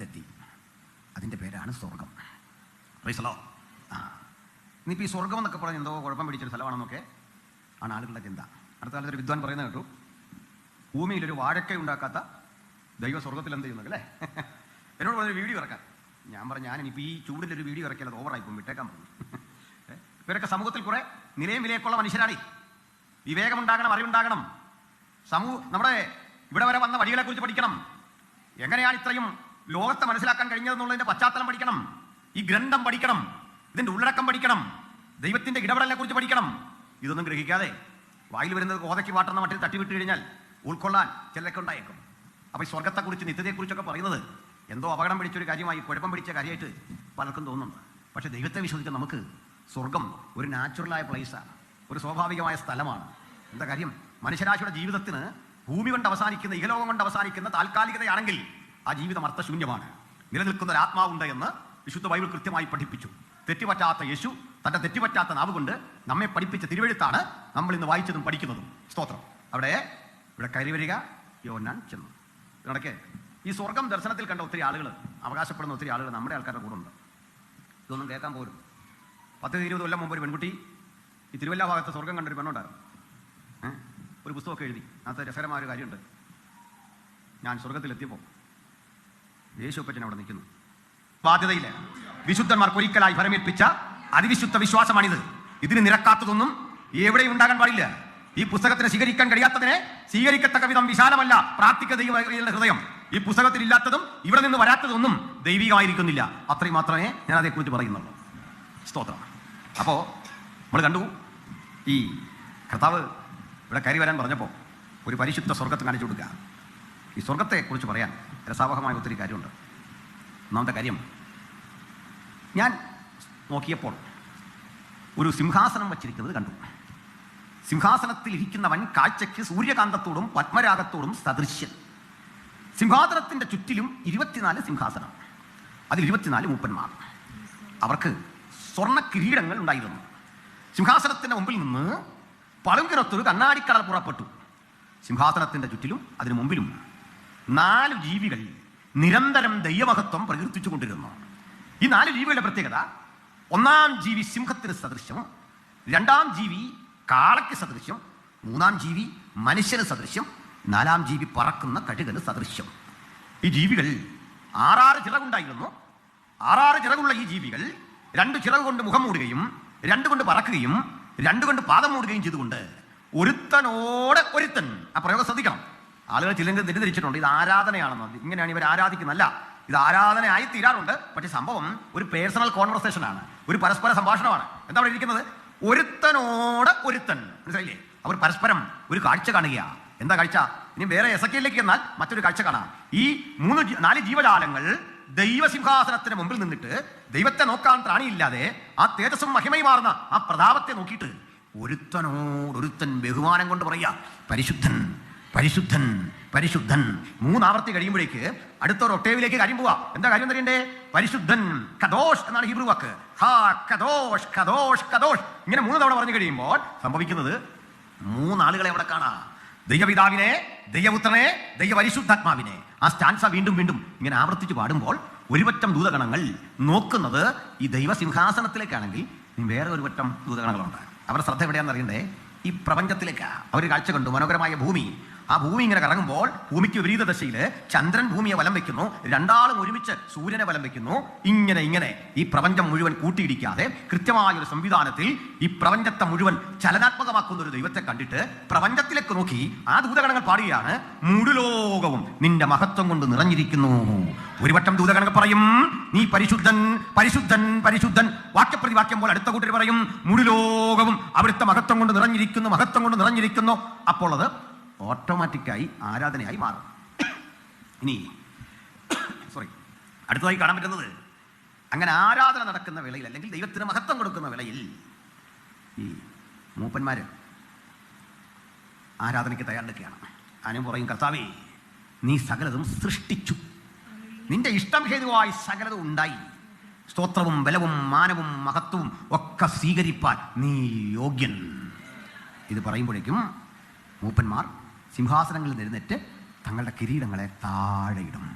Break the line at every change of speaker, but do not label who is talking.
സ്ഥലത്തെത്തി അതിന്റെ പേരാണ് സ്വർഗം റീസലോ ആ. ഇനിയിപ്പോൾ ഈ സ്വർഗം എന്നൊക്കെ പറഞ്ഞ് എന്തോ കുഴപ്പം പിടിച്ചൊരു സ്ഥലമാണെന്നൊക്കെ ആണ് ആളുകളുടെ ചിന്ത. അടുത്ത കാലത്ത് ഒരു വിദ്വാൻ പറയുന്നത് കേട്ടു. ഭൂമിയിലൊരു വാഴക്കൈ ഉണ്ടാക്കാത്ത ദൈവ സ്വർഗത്തിൽ എന്ത് ചെയ്യുന്നു അല്ലേ? എന്നോട് പറഞ്ഞൊരു വീഡിയോ ഇറക്കാൻ ഞാൻ പറഞ്ഞു ഞാൻ ഇനിയിപ്പോൾ ഈ ചൂടിലൊരു വീഡിയോ ഇറക്കിയാൽ അത് ഓവറായി പോകും വിട്ടേക്കാൻ പറഞ്ഞു? ഇവരൊക്കെ സമൂഹത്തിൽ കുറെ നിലയും വിലയൊക്കെയുള്ള മനുഷ്യരാണ് വിവേകമുണ്ടാകണം അറിവുണ്ടാകണം. സമൂഹ നമ്മുടെ ഇവിടെ വരെ വന്ന വഴികളെ കുറിച്ച് പഠിക്കണം. എങ്ങനെയാണ് ഇത്രയും ലോകത്തെ മനസ്സിലാക്കാൻ കഴിഞ്ഞതെന്നുള്ളതിന്റെ പശ്ചാത്തലം പഠിക്കണം. ഈ ഗ്രന്ഥം പഠിക്കണം. ഇതിന്റെ ഉള്ളടക്കം പഠിക്കണം. ദൈവത്തിന്റെ ഇടപെടലിനെ കുറിച്ച് പഠിക്കണം. ഇതൊന്നും ഗ്രഹിക്കാതെ വായിൽ വരുന്നത് കോതയ്ക്ക് വാട്ടുന്ന മട്ടിൽ തട്ടിവിട്ട് കഴിഞ്ഞാൽ ഉൾക്കൊള്ളാൻ ചിലരൊക്കെ ഉണ്ടായേക്കും. അപ്പൊ ഈ സ്വർഗത്തെക്കുറിച്ച് നിത്യതയെക്കുറിച്ചൊക്കെ പറയുന്നത് എന്തോ അപകടം പിടിച്ചൊരു കാര്യമായി കുഴപ്പം പിടിച്ച കാര്യമായിട്ട് പലർക്കും തോന്നുന്നു പക്ഷെ ദൈവത്തെ വിശ്വസിച്ച നമുക്ക് സ്വർഗം ഒരു നാച്ചുറലായ പ്ലേസാണ് ഒരു സ്വാഭാവികമായ സ്ഥലമാണ്. എന്താ കാര്യം? മനുഷ്യരാശിയുടെ ജീവിതത്തിന് ഭൂമി കൊണ്ട് അവസാനിക്കുന്ന ഇഹലോകം കൊണ്ട് അവസാനിക്കുന്ന താൽക്കാലികതയാണെങ്കിൽ ആ ജീവിതം അർത്ഥശൂന്യമാണ്. നിലനിൽക്കുന്ന ഒരു ആത്മാവുണ്ട് എന്ന് വിശുദ്ധ ബൈബിൾ കൃത്യമായി പഠിപ്പിച്ചു. തെറ്റുപറ്റാത്ത യേശു തന്റെ തെറ്റുപറ്റാത്ത നാവ് കൊണ്ട് നമ്മെ പഠിപ്പിച്ച തിരുവഴുത്താണ് നമ്മൾ ഇന്ന് വായിച്ചതും പഠിക്കുന്നതും. സ്തോത്രം. അവിടെ ഇവിടെ കയറി വരിക. യോന്നാൻ ചെന്നു. ഇടയ്ക്ക് ഈ സ്വർഗം ദർശനത്തിൽ കണ്ട ഒത്തിരി ആളുകൾ അവകാശപ്പെടുന്ന ഒത്തിരി ആളുകൾ നമ്മുടെ ആൾക്കാരുടെ കൂടെ ഉണ്ട്. ഇതൊന്നും കേൾക്കാൻ പോലും. പത്ത് ഇരുപത് കൊല്ലം മുമ്പ് ഒരു പെൺകുട്ടി ഈ തിരുവല്ല ഭാഗത്ത് സ്വർഗം കണ്ടൊരു പെണ്ണുണ്ടായിരുന്നു? ഒരു പുസ്തകമൊക്കെ എഴുതി. അതിനകത്ത് രസകരമായ ഒരു കാര്യമുണ്ട്. ഞാൻ സ്വർഗത്തിലെത്തിയപ്പോൾ യേശുപ്പച്ചൻ അവിടെ നിൽക്കുന്നു. ബാധ്യതയില്ല. വിശുദ്ധന്മാർക്ക് ഒരിക്കലായി ഫലമേൽപ്പിച്ച അതിവിശുദ്ധ വിശ്വാസമാണിത്. ഇതിന് നിരക്കാത്തതൊന്നും എവിടെയും ഉണ്ടാകാൻ പാടില്ല. ഈ പുസ്തകത്തിന് സ്വീകരിക്കാൻ കഴിയാത്തതിനെ സ്വീകരിക്കത്തക്ക വിധം വിശാലമല്ല പ്രാർത്ഥിക്ക ദൈവങ്ങളുടെ ഹൃദയം. ഈ പുസ്തകത്തിൽ ഇല്ലാത്തതും ഇവിടെ നിന്ന് വരാത്തതൊന്നും ദൈവികമായിരിക്കുന്നില്ല. അത്രയും മാത്രമേ ഞാൻ അതേക്കുറിച്ച് പറയുന്നുള്ളൂ. സ്തോത്രം. അപ്പോൾ നമ്മൾ കണ്ടു ഈ കർത്താവ് ഇവിടെ കയറി വരാൻ പറഞ്ഞപ്പോൾ ഒരു പരിശുദ്ധ സ്വർഗത്തെ കാണിച്ചു കൊടുക്കുക. ഈ സ്വർഗത്തെക്കുറിച്ച് പറയാൻ രസാവഹമായ ഒത്തിരി കാര്യമുണ്ട്. ഒന്നാമത്തെ കാര്യം ഞാൻ നോക്കിയപ്പോൾ ഒരു സിംഹാസനം വച്ചിരിക്കുന്നത് കണ്ടു. സിംഹാസനത്തിൽ ഇരിക്കുന്നവൻ കാഴ്ചയ്ക്ക് സൂര്യകാന്തത്തോടും പത്മരാഗത്തോടും സദൃശ്യൻ. സിംഹാസനത്തിന്റെ ചുറ്റിലും ഇരുപത്തിനാല് സിംഹാസനം. അതിൽ ഇരുപത്തിനാല് മൂപ്പന്മാർ. അവർക്ക് സ്വർണ കിരീടങ്ങൾ ഉണ്ടായിരുന്നു. സിംഹാസനത്തിന്റെ മുമ്പിൽ നിന്ന് പളുങ്കിറത്തൊരു കണ്ണാടിക്കടൽ പുറപ്പെട്ടു. സിംഹാസനത്തിന്റെ ചുറ്റിലും അതിനു മുമ്പിലും നാല് ജീവികൾ നിരന്തരം ദൈവമഹത്വം പ്രകീർത്തിച്ചുകൊണ്ടിരുന്നു. ഈ നാല് ജീവികളുടെ പ്രത്യേകത ഒന്നാം ജീവി സിംഹത്തിന് സദൃശ്യം രണ്ടാം ജീവി കാളയ്ക്ക് സദൃശ്യം മൂന്നാം ജീവി മനുഷ്യന് സദൃശ്യം നാലാം ജീവി പറക്കുന്ന കഴുകന് സദൃശ്യം. ഈ ജീവികൾ ആറാറ് ചിറകുണ്ടായിരുന്നു. ആറാറ് ചിറകുള്ള ഈ ജീവികൾ രണ്ട് ചിറക് കൊണ്ട് മുഖം മൂടുകയും രണ്ട് കൊണ്ട് പറക്കുകയും രണ്ട് കൊണ്ട് പാദം മൂടുകയും ചെയ്തുകൊണ്ട് ഒരുത്തനോട് ഒരുത്തൻ ആ പ്രയോഗം ശ്രദ്ധിക്കണം. ആളുകൾ ചിലങ്ക് തെറ്റിദ്ധരിച്ചിട്ടുണ്ട്. ഇത് ആരാധനയാണെന്ന് ഇങ്ങനെയാണ് ഇവർ ആരാധിക്കുന്നല്ല ഇത് ആരാധന ആയി തീരാറുണ്ട്. പക്ഷേ സംഭവം ഒരു പേഴ്സണൽ കോൺവെർസേഷൻ ആണ് ഒരു പരസ്പര സംഭാഷണമാണ്. എന്താ അവിടെ ഇരിക്കുന്നത്? ഒരുത്തനോട് ഒരുത്തൻ. മനസ്സിലായില്ലേ? അവർ പരസ്പരം ഒരു കാഴ്ച കാണുക എന്താ കാഴ്ച? ഇനി വേറെ എസക്കിയിലേക്ക് എന്നാൽ മറ്റൊരു കാഴ്ച കാണാം. ഈ മൂന്ന് നാല് ജീവജാലങ്ങൾ ദൈവസിംഹാസനത്തിന് മുമ്പിൽ നിന്നിട്ട് ദൈവത്തെ നോക്കാൻ ത്രാണിയില്ലാതെ ആ തേജസ്സും മഹിമയും മാറുന്ന ആ പ്രതാപത്തെ നോക്കിയിട്ട് ഒരുത്തനോടൊരുത്തൻ ബഹുമാനം കൊണ്ട് പറയുക. പരിശുദ്ധൻ. പരിശുദ്ധൻ പരിശുദ്ധൻ. മൂന്നാവർത്തി കഴിയുമ്പോഴേക്ക് അടുത്ത ഒരു ഒട്ടേവിലേക്ക് കാര്യം പോവാ. എന്താ കാര്യം തരണ്ടേ പരിശുദ്ധൻ കദോഷ് എന്നാണ് ഹീബ്രു വാക്ക്. ഹാ കദോഷ് കദോഷ് ഇങ്ങനെ മൂന്ന് തവണ പറഞ്ഞു കഴിയുമ്പോൾ സംഭവിക്കുന്നത് മൂന്നാളുകളെ അവിടെ കാണാം. ദൈവപിതാവിനെ ദൈവപുത്രനെ ദൈവപരിശുദ്ധാത്മാവിനെ. ആ സ്റ്റാൻസ വീണ്ടും വീണ്ടും ഇങ്ങനെ ആവർത്തിച്ച് പാടുമ്പോൾ ഒരുപറ്റം ദൂതഗണങ്ങൾ നോക്കുന്നത് ഈ ദൈവസിംഹാസനത്തിലേക്കാണെങ്കിൽ വേറെ ഒരു പറ്റം ദൂതഗണങ്ങളുണ്ട്. അവരുടെ ശ്രദ്ധ എവിടെയാണെന്ന് അറിയണ്ടേ? ഈ പ്രപഞ്ചത്തിലേക്ക്. അവർ കാഴ്ച കണ്ടു. മനോഹരമായ ഭൂമി. ആ ഭൂമി ഇങ്ങനെ കറങ്ങുമ്പോൾ ഭൂമിക്ക് വിപരീത ദശയിൽ ചന്ദ്രൻ ഭൂമിയെ വലം വെക്കുന്നു. രണ്ടാളും ഒരുമിച്ച് സൂര്യനെ വലം വെക്കുന്നു. ഇങ്ങനെ ഇങ്ങനെ. ഈ പ്രപഞ്ചം മുഴുവൻ കൂട്ടിയിടിക്കാതെ കൃത്യമായ ഒരു സംവിധാനത്തിൽ ഈ പ്രപഞ്ചത്തെ മുഴുവൻ ചലനാത്മകമാക്കുന്ന ഒരു ദൈവത്തെ കണ്ടിട്ട് പ്രപഞ്ചത്തിലേക്ക് നോക്കി ആ ദൂതഗണങ്ങൾ പാടുകയാണ് മുഴുലോകവും നിന്റെ മഹത്വം കൊണ്ട് നിറഞ്ഞിരിക്കുന്നു. ഒരു വട്ടം ദൂതഗണങ്ങൾ പറയും നീ പരിശുദ്ധൻ പരിശുദ്ധൻ പരിശുദ്ധൻ. വാക്യപ്രതിവാക്യം പോലെ അടുത്ത കൂട്ടർ പറയും മുഴുലോകവും അവിടുത്തെ മഹത്വം കൊണ്ട് നിറഞ്ഞിരിക്കുന്നു മഹത്വം കൊണ്ട് നിറഞ്ഞിരിക്കുന്നു. അപ്പോൾ അത് ഓട്ടോമാറ്റിക്കായി ആരാധനയായി മാറും. ഇനി സോറി അടുത്തതായി കാണാൻ പറ്റുന്നത് അങ്ങനെ ആരാധന നടക്കുന്ന വേളയിൽ അല്ലെങ്കിൽ ദൈവത്തിന് മഹത്വം കൊടുക്കുന്ന വേളയിൽ ഈ മൂപ്പന്മാര് ആരാധനയ്ക്ക് തയ്യാറെടുക്കുകയാണ്. ആനും പറയും കർത്താവേ നീ സകലതും സൃഷ്ടിച്ചു. നിന്റെ ഇഷ്ടം ഹേതുവായി സകലതും ഉണ്ടായി. സ്തോത്രവും ബലവും മാനവും മഹത്വവും ഒക്കെ സ്വീകരിപ്പാൻ നീ യോഗ്യൻ. ഇത് പറയുമ്പോഴേക്കും മൂപ്പന്മാർ സിംഹാസനങ്ങളിൽ എഴുന്നേറ്റ് തങ്ങളുടെ കിരീടങ്ങളെ താഴെയിടും.